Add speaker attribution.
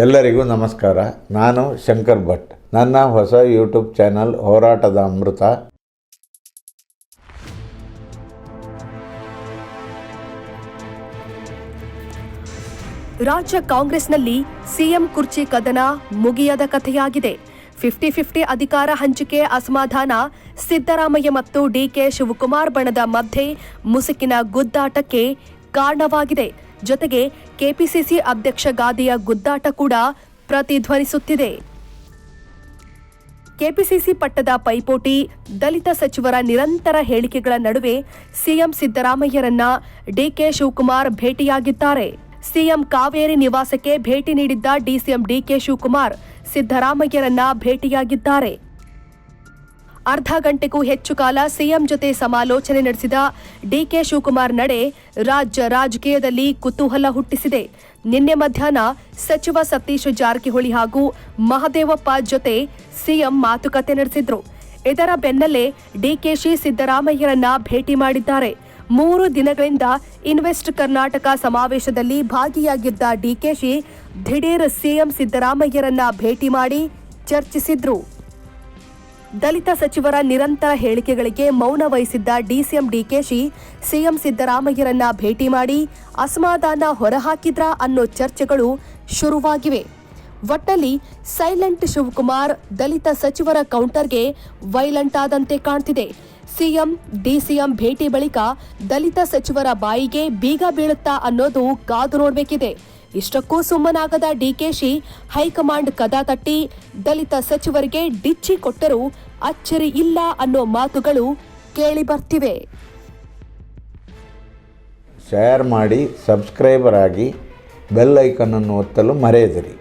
Speaker 1: ಎಲ್ಲರಿಗೂ ನಮಸ್ಕಾರ. ನಾನು ಶಂಕರ್ ಭಟ್. ನನ್ನ ಹೊಸ ಯೂಟ್ಯೂಬ್ ಚಾನಲ್ ಹೋರಾಟದ ಅಮೃತ.
Speaker 2: ರಾಜ್ಯ ಕಾಂಗ್ರೆಸ್ನಲ್ಲಿ ಸಿಎಂ ಕುರ್ಚಿ ಕದನ ಮುಗಿಯದ ಕಥೆಯಾಗಿದೆ. ಫಿಫ್ಟಿ ಫಿಫ್ಟಿ ಅಧಿಕಾರ ಹಂಚಿಕೆ ಅಸಮಾಧಾನ ಸಿದ್ದರಾಮಯ್ಯ ಮತ್ತು ಡಿಕೆ ಶಿವಕುಮಾರ್ ಬಣದ ಮಧ್ಯೆ ಮುಸುಕಿನ ಗುದ್ದಾಟಕ್ಕೆ ಕಾರಣವಾಗಿದೆ. ಜೊತೆಗೆ ಕೆಪಿಸಿಸಿ ಅಧ್ಯಕ್ಷ ಗಾದಿಯ ಗುದ್ದಾಟ ಕೂಡ ಪ್ರತಿಧ್ವನಿಸುತ್ತಿದೆ. ಕೆಪಿಸಿಸಿ ಪಟ್ಟದ ಪೈಪೋಟಿ ದಲಿತ ಸಚಿವರ ನಿರಂತರ ಹೇಳಿಕೆಗಳ ನಡುವೆ ಸಿಎಂ ಸಿದ್ದರಾಮಯ್ಯರನ್ನ ಡಿಕೆ ಶಿವಕುಮಾರ್ ಭೇಟಿಯಾಗಿದ್ದಾರೆ. ಸಿಎಂ ಕಾವೇರಿ ನಿವಾಸಕ್ಕೆ ಭೇಟಿ ನೀಡಿದ್ದ ಡಿಸಿಎಂ ಡಿಕೆ ಶಿವಕುಮಾರ್ ಸಿದ್ದರಾಮಯ್ಯರನ್ನ ಭೇಟಿಯಾಗಿದ್ದಾರೆ. ಅರ್ಧ ಗಂಟೆಗೂ ಹೆಚ್ಚು ಕಾಲ ಸಿಎಂ ಜೊತೆ ಸಮಾಲೋಚನೆ ನಡೆಸಿದ ಡಿಕೆ ಶಿವಕುಮಾರ್ ನಡೆ ರಾಜ್ಯ ರಾಜಕೀಯದಲ್ಲಿ ಕುತೂಹಲ ಹುಟ್ಟಿಸಿದೆ. ನಿನ್ನೆ ಮಧ್ಯಾಹ್ನ ಸಚಿವ ಸತೀಶ್ ಜಾರಕಿಹೊಳಿ ಹಾಗೂ ಮಹದೇವಪ್ಪ ಜೊತೆ ಸಿಎಂ ಮಾತುಕತೆ ನಡೆಸಿದ್ರು. ಇದರ ಬೆನ್ನಲ್ಲೇ ಡಿಕೆಶಿ ಸಿದ್ದರಾಮಯ್ಯರನ್ನ ಭೇಟಿ ಮಾಡಿದ್ದಾರೆ. ಮೂರು ದಿನಗಳಿಂದ ಇನ್ವೆಸ್ಟ್ ಕರ್ನಾಟಕ ಸಮಾವೇಶದಲ್ಲಿ ಭಾಗಿಯಾಗಿದ್ದ ಡಿಕೆಶಿ ದಿಢೀರ್ ಸಿಎಂ ಸಿದ್ದರಾಮಯ್ಯರನ್ನ ಭೇಟಿ ಮಾಡಿ ಚರ್ಚಿಸಿದ್ರು. ದಲಿತ ಸಚಿವರ ನಿರಂತರ ಹೇಳಿಕೆಗಳಿಗೆ ಮೌನ ವಹಿಸಿದ್ದ ಡಿಸಿಎಂ ಡಿಕೆಶಿ, ಸಿಎಂ ಸಿದ್ದರಾಮಯ್ಯರನ್ನ ಭೇಟಿ ಮಾಡಿ ಅಸಮಾಧಾನ ಹೊರಹಾಕಿದ್ರ ಅನ್ನೋ ಚರ್ಚೆಗಳು ಶುರುವಾಗಿವೆ. ಒಟ್ಟಲ್ಲಿ ಸೈಲೆಂಟ್ ಶಿವಕುಮಾರ್ ದಲಿತ ಸಚಿವರ ಕೌಂಟರ್ಗೆ ವೈಲೆಂಟ್ ಆದಂತೆ ಕಾಣ್ತಿದೆ. ಸಿಎಂ, ಡಿಸಿಎಂ ಭೇಟಿ ಬಳಿಕ ದಲಿತ ಸಚಿವರ ಬಾಯಿಗೆ ಬೀಗ ಬೀಳುತ್ತಾ ಅನ್ನೋದು ಕಾದು ನೋಡಬೇಕಿದೆ. ಇಷ್ಟಕ್ಕೂ ಸುಮ್ಮನಾಗದ ಡಿಕೆಶಿ ಹೈಕಮಾಂಡ್ ಕದ ತಟ್ಟಿ ದಲಿತ ಸಚಿವರಿಗೆ ಡಿಚ್ಚಿ ಕೊಟ್ಟರೂ ಅಚ್ಚರಿ ಇಲ್ಲ ಅನ್ನೋ ಮಾತುಗಳು ಕೇಳಿ ಬರ್ತಿವೆ.
Speaker 1: ಶೇರ್ ಮಾಡಿ ಸಬ್ಸ್ಕ್ರೈಬರ್ ಆಗಿ ಬೆಲ್ ಐಕನನ್ನು ಒತ್ತಲು ಮರೆಯದಿರಿ.